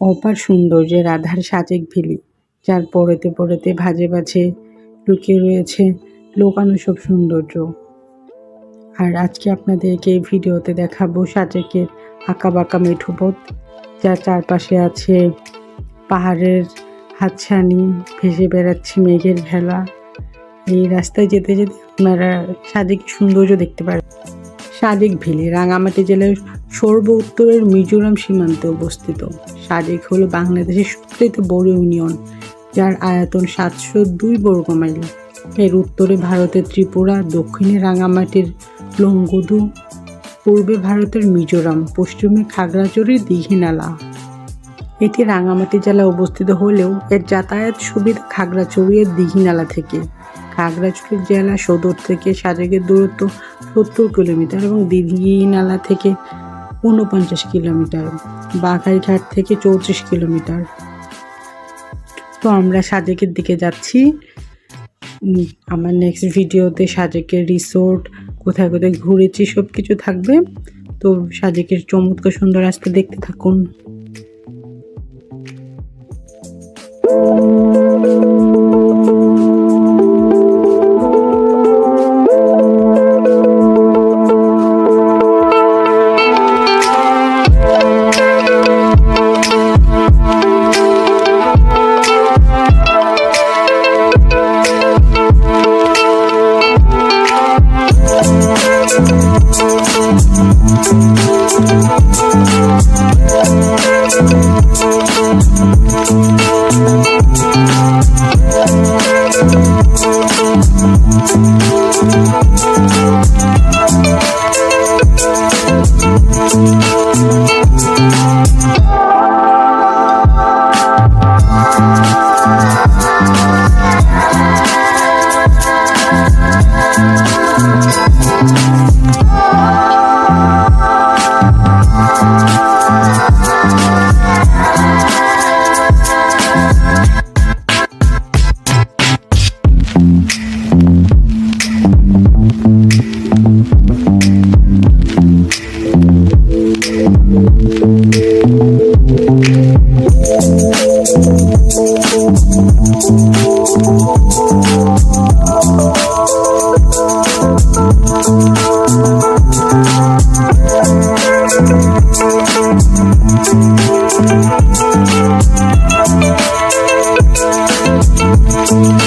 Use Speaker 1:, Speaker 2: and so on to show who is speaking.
Speaker 1: অপার সৌন্দর্যের রাধার সাজেক ভেলি, যার পরেতে পরেতে ভাজে ভাজে লুকিয়ে রয়েছে লোকানো সব সৌন্দর্য। আর আজকে আপনাদেরকে এই ভিডিওতে দেখাবো সাজেকের আঁকা বাঁকা মেঠো পথ যার চারপাশে আছে পাহাড়ের হাতছানি, ভেসে বেড়াচ্ছে মেঘের ভেলা। এই রাস্তায় যেতে যেতে আপনারা সাজেকের সৌন্দর্য দেখতে পারেন সাজেক ভ্যালি রাঙামাটি জেলার সর্ব উত্তরের মিজোরাম সীমান্তে অবস্থিত। সাদেক হল বাংলাদেশের সবচেয়ে বড় ইউনিয়ন, যার আয়তন সাতশো দুই বর্গ মাইল। এর উত্তরে ভারতের ত্রিপুরা, দক্ষিণে রাঙামাটির লংগুদু, পূর্বে ভারতের মিজোরাম, পশ্চিমে খাগড়াচড়ি দীঘিনালা এটি রাঙামাটি জেলায় অবস্থিত হলেও এর যাতায়াত সুবিধা খাগড়াছড়ির দিঘিনালা থেকে। খাগড়াছড়ি জেলা সদর থেকে সাজেকের দূরত্ব সত্তর কিলোমিটার এবং দিঘিনালা থেকে ঊনপঞ্চাশ কিলোমিটার, বাঘাইঘাট থেকে চৌত্রিশ কিলোমিটার। তো আমরা সাজেকের দিকে যাচ্ছি। আমার নেক্সট ভিডিওতে সাজেকের রিসোর্ট কোথায় কোথায় ঘুরেছি সব কিছু থাকবে। তো সাজেকের চমৎকার সুন্দর রাস্তা দেখতে থাকুন। Thank